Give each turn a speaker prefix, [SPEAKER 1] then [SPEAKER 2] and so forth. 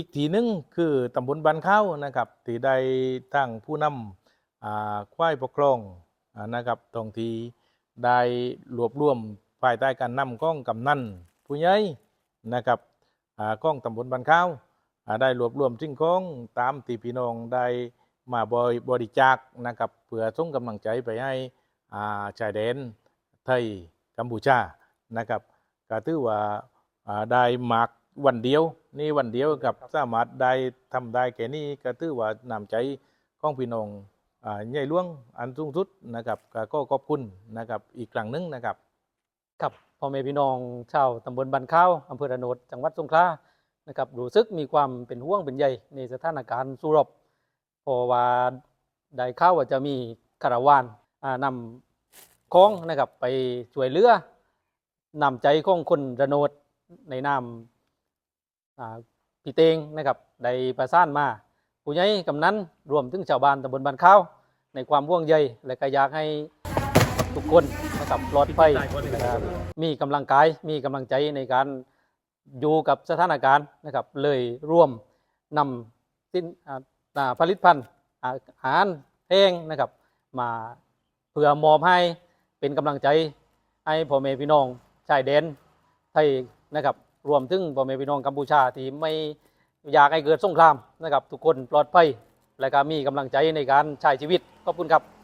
[SPEAKER 1] ีกทีนึงคือตำบลบ้านเข้านะครับที่ได้ตั้งผู้นำอ่าควายปกครองนะครับตรงที่ได้รวบรวมภายใต้การนำก้องกำนันผู้ใหญ่นะครับอ่าก้องตำบลบ้านเข้าได้รวบรวมสิ่งของตามที่พี่น้องได้มาบริบริจาคนะครับเพื่อส่งกำลังใจไปให้อ่าชายแดนไทยกัมพูชานะครับก็ถือว่าอ่าได้มาก วันเดียว นี่วันเดียวกับสามารถได้ทำได้แค่นี้ก็ถือว่านำใจของพี่น้องอ่าใหญ่หลวงอันสูงสุดนะครับก็ก็ขอบคุณนะครับอีกครั้งหนึงนะครับ
[SPEAKER 2] ครับพ่อแม่พี่น้องชาวตำบลบันข้าวอำเภอระโนดจังหวัดสงขลานะครับรู้สึกมีความเป็นห่วงเป็นใยในสถานการณ์สู้รบเพราะว่าได้ข่าวว่าจะมีคาราวานอ่านำของนะครับไปช่วยเหลือนำใจของคนระโนดในนามอ่า พี่เตงนะครับได้ประสานมา ผู้ใหญ่กำนันรวมถึงชาวบ้านตำบลบันข้าวในความห่วงใยและก็อยากให้ทุกคนนะครับปลอดภัยนะครับมีกำลังกายมีกำลังใจในการอยู่กับสถานการณ์นะครับ เลยร่วมนำสินอ่าผลิตภัณฑ์อาอาหารแห้งนะครับ มาเพื่อมอบให้เป็นกำลังใจให้พ่อแม่พี่น้องชายแดนไทยนะครับ รวมถึงพ่อแม่พี่น้องกัมพูชาที่ไม่อยากให้เกิดสงครามนะครับ ทุกคนปลอดภัยและก็มีกำลังใจในการใช้ชีวิตขอบคุณครับ